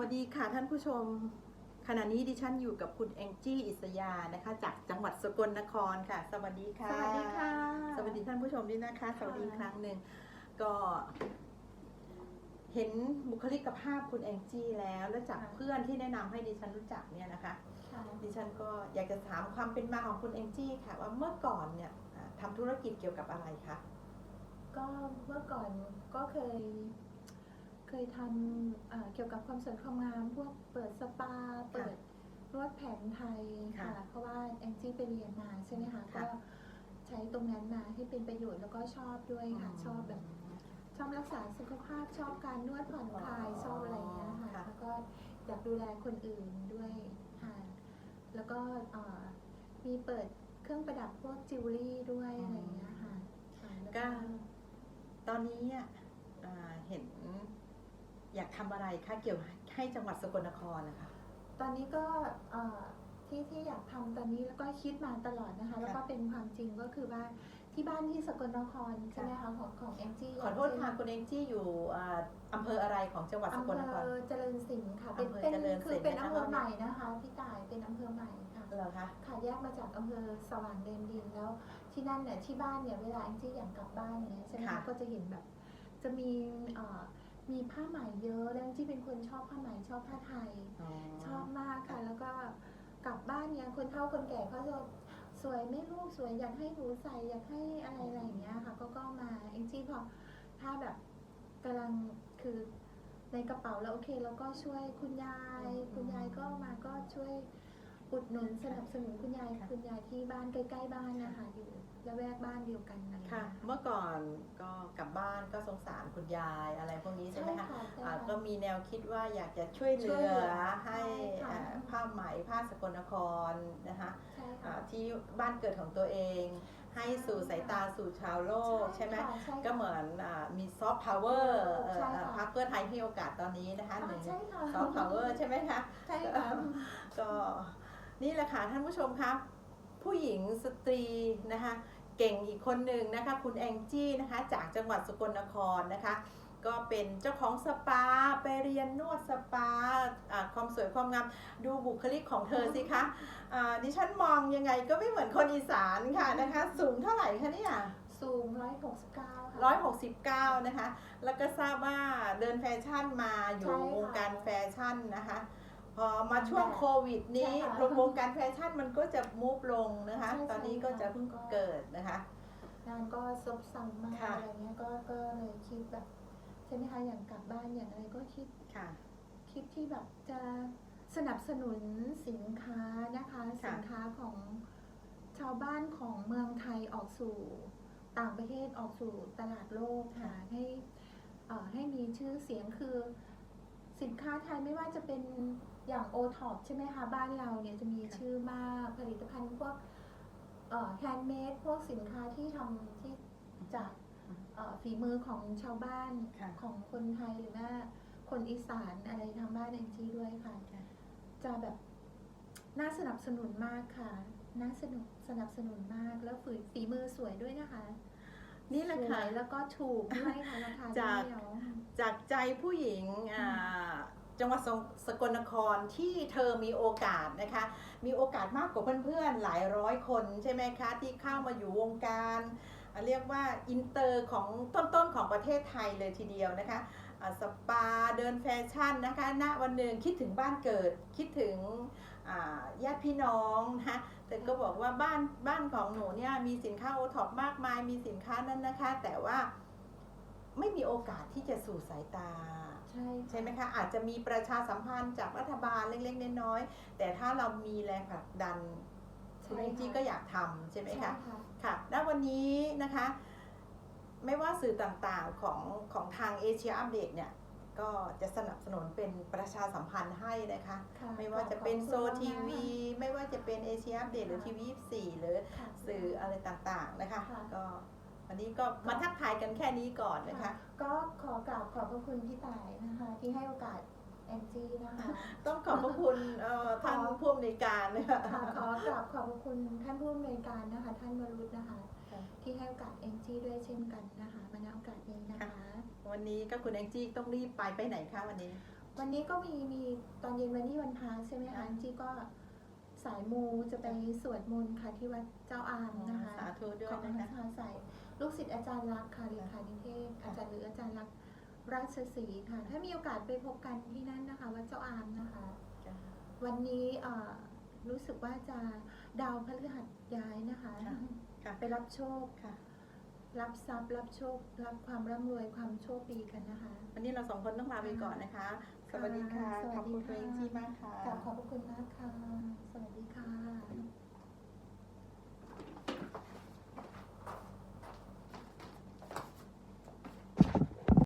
วัสดีค่ะท่านผู้ชม ขณะนี้ดิฉันอยู่กับคุณแองจี้อิสยานะคะ จากจังหวัดสกลนครค่ะ สวัสดีค่ะ สวัสดีค่ะ สวัสดีท่านผู้ชมด้วยนะคะ สวัสดีอีกครั้งหนึ่งก็ เห็นบุคลิกภาพคุณแองจี้แล้วและจากเพื่อนที่แนะนำให้ดิฉันรู้จักเนี่ยนะคะค่ะดิฉันก็อยากจะถามความเป็นมาของคุณแองจี้ค่ะ ว่าเมื่อก่อนเนี่ยอ่าทำธุรกิจเกี่ยวกับอะไรคะก็เมื่อก่อนก็เคย เคยทำเอ่อเกี่ยวกับความสวยความงามพวกเปิดสปา เปิดนวดแผนไทยค่ะเพราะว่าแองจี้ไปเรียนมาใช่ไหมคะก็ใช้ตรงนั้นมาให้เป็นประโยชน์แล้วก็ชอบด้วยค่ะ ชอบแบบ ชอบรักษาสุขภาพชอบการนวดผ่อนคลายชอบอะไรอย่างเงี้ยค่ะ แล้วก็อยากดูแลคนอื่นด้วยค่ะแล้วก็เอ่อมีเปิดเครื่องประดับพวกจิวเวลรี่ด้วยอะไรอย่างเงี้ยค่ะค่ะแล้วก็ตอนนี้อะอ่าเห็น อยากทำอะไรคะเกี่ยวให้จังหวัดสกลนครนะคะ ตอนนี้ก็เอ่อที่ที่อยากทำตอนนี้แล้วก็คิดมาตลอดนะคะ แล้วก็เป็นความจริงก็คือว่าที่บ้านที่สกลนครใช่ไหมคะของของแองจี้ขอโทษค่ะคุณเองจี้อยู่อ่าอำเภออะไรของจังหวัดสอำกเภลนครอเจริญศิลป์ค่ะเป็นอำเภอเป็นเจริญศิลป์คือเป็นนะคะ อำเภอใหม่นะคะพี่ต่ายเป็นอำเภอใหม่ค่ะ เหรอคะค่ะแยกมาจากอำเภอสว่างเดนดินแล้วที่นั่นเนี่ยที่บ้านเนี่ยเวลาแองจี้อยากกลับบ้านอย่างเงี้ยใช่ไหมคะก็จะเห็นแบบจะมีเอ่อ มีผ้าไหมเยอะแล้วแองจี้เป็นคนชอบผ้าไหมชอบผ้าไทย ชอบมากค่ะ แล้วก็กลับบ้านเนี่ยคนเฒ่าคนแก่เขาจะสวยไหม่ลูกสวยอยากให้หนูใส่อยากให้อะไรอะไรอย่างเงี้ยค่ะ ก็ก็มาแองจี้พอถ้าแบบกำลังคือในกระเป๋าแล้วโอเคแล้วก็ช่วยคุณยายอืมคุณยายก็มาก็ช่วยอุดหนุนสนับสนุนคุณยายค่ะคุณยายที่บ้านใกล้ๆบ้านนะคะอยู่ละ แวกบ้านเดียวกันอะไรอย่างค่ะเงี้ยเมื่อก่อนก็กลับบ้านก็สงสารคุณยายอะไรพวกนี้ใช่ไหมคะใช่ค่ะอ่าก็มีแนวคิดว่าอยากจะช่วยเหช่ลืวยเหลืออให้ใช่ค่ะ อ่าผ้าไหมผ้าสกลนครนะคะใช่อ่าค่ะที่บ้านเกิดของตัวเอง ให้สู่สายตาสู่ชาวโลกใช่ไหม ค่ะใช่ค่ะ ก็เหมือนอามีซอฟต์พาวเวอร์ใช่ค่ะ พรรคเพื่อไทยให้โอกาสตอนนี้นะคะหนึ่งใช่ค่ะซอฟต์พาวเวอร์ใช่ไหมคะ ใช่ค่ะ ก็นี่แหละค่ะท่านผู้ชมคะผู้หญิงสตรีนะคะ เก่งอีกคนหนึ่งนะคะ คุณแองจี้นะคะจากจังหวัดสกลนครนะคะ ก็เป็นเจ้าของสปาไปเรียนนวดสปาอ่าความสวยความงามดูบุคลิกของเธอสิคะอ่าดิฉันมองยังไงก็ไม่เหมือนคนอีสานค่ะนะคะ สูงเท่าไหร่คะเนี่ยสูง 169ค่ะร้อยหกสิบเก้านะคะ แล้วก็ทราบว่าเดินแฟชั่นมาอยู่ใช่ค่ะวงการแฟชั่นนะคะ พอมาช่วงโควิดนี้ใช่ค่ะลงวงการแฟชั่นมันก็จะมูฟลงนะคะใช่ตอนนี้ก็จะเพิ่งก็เกิดนะคะ งานก็ซบเซามากค่ะอะไรเงี้ยก็ก็เลยคิดแบบใช่ไหมคะอย่างกลับบ้านอย่างอะไรก็คิดค่ะ คิดที่แบบจะสนับสนุนสินค้านะคะ ค่ะ สินค้าของชาวบ้านของเมืองไทยออกสู่ต่างประเทศออกสู่ตลาดโลกค่ะให้เอ่อให้มีชื่อเสียงคือ สินค้าไทยไม่ว่าจะเป็นอย่างโอท็อปใช่ไหมคะ บ้านเราเนี่ยจะมีชื่อมากผลิตภัณฑ์พวกแฮนด์เมดพวกสินค้าที่ทำที่จากเอ่อฝีมือของชาวบ้านค่ะของคนไทยหรือว่าคนอีสานอะไรทางบ้านแองจี้ด้วยค่ะค่ะ จะแบบน่าสนับสนุนมากค่ะ น่าสนุกสนับสนุนมากแล้วฝีฝีมือสวยด้วยนะคะ นี่แหละสค่ะวยแล้วก็ถูกด้วยค่ะราคาจากเดียว จากใจผู้หญิงจังหวัดสสกลนครที่เธอมีโอกาสนะคะ มีโอกาสมากกว่าเพื่อนๆหลายร้อยคนใช่ไหมคะที่เข้ามาอยู่วงการเรียกว่าอินเตอร์ของต้นๆของประเทศไทยเลยทีเดียวนะคะสปาเดินแฟชั่นนะคะณวันหนึ่งคิดถึงบ้านเกิดคิดถึงญาติพี่น้องนะคะแต่ก็บอกว่าบ้านบ้านของหนูเนี่ยมีสินค้าโอท็อปมากมายมีสินค้านั้นนะคะ แต่ว่า ไม่มีโอกาสที่จะสู่สายตา ใช่ใช่ไหมคะ อาจจะมีประชาสัมพันธ์จากรัฐบาลเล็กๆน้อยๆแต่ถ้าเรามีแรงผลักดันคุณแองจี้ก็อยากทำใช่ไหมใช่คะค่ะค่ะณวันนี้นะคะ ไม่ว่าสื่อต่างๆของของทางเอเชียอัปเดตเนี่ยก็จะสนับสนุนเป็นประชาสัมพันธ์ให้นะคะค่ะไม่ว่าจะเป็นขอบโซคุณทีมากวี ไม่ว่าจะเป็นเอเชียอัปเดตหรือทีวีสี่หรือค่ะสื่ออะไรต่างๆนะคะค่ะก็ วันนี้ก็มาทักทายกันแค่นี้ก่อนนะคะ ก็ขอกราบขอบพระคุณพี่ต่ายนะคะ ที่ให้โอกาสแองจี้นะคะ ต้องขอบพระคุณเอ่อท่านผู้อำนวยการนะคะค่ะขอกราบขอบพระคุณท่านผู้อำนวยการนะคะ ท่านวรุษนะคะค่ะที่ให้โอกาสแองจี้ด้วยเช่นกันนะคะมาณโอกาสนี้นะคะ วันนี้ก็คุณแองจี้ต้องรีบไปไปไหนคะวันนี้ วันนี้ก็มีมีตอนเย็นวันนี้วันพระใช่ไหมค่ะคะแองจี้ก็สายมูจะไปสวดมนต์ค่ะที่วัดเจ้าอามนะคะสาธุด้วยของนะพระคะชาใสาย ลูกศิษย์อาจารย์รักษณ์ค่ะเรียนค่ะนิเทศค่ะอาจารย์หรืออาจารย์รักษณ์ราชสีห์ค่ะ ถ้ามีโอกาสไปพบกันที่นั่นนะคะวัดเจ้าอามนะคะจ้ะวันนี้เอ่อรู้สึกว่าจะดาวพฤหัสย้ายนะคะค่ะค่ะไปรับโชคค่ะ รับทรัพย์รับโชค รับความร่ำรวยความโชคดีกันนะคะ วันนี้เราสองคนต้องลาไปก่อนนะคะ สวัสดีค่ะสวัสดีขอบคุณค่ะเองที่มากค่ะกราบขอบพระคุณมากค่ะ สวัสดีค่ะ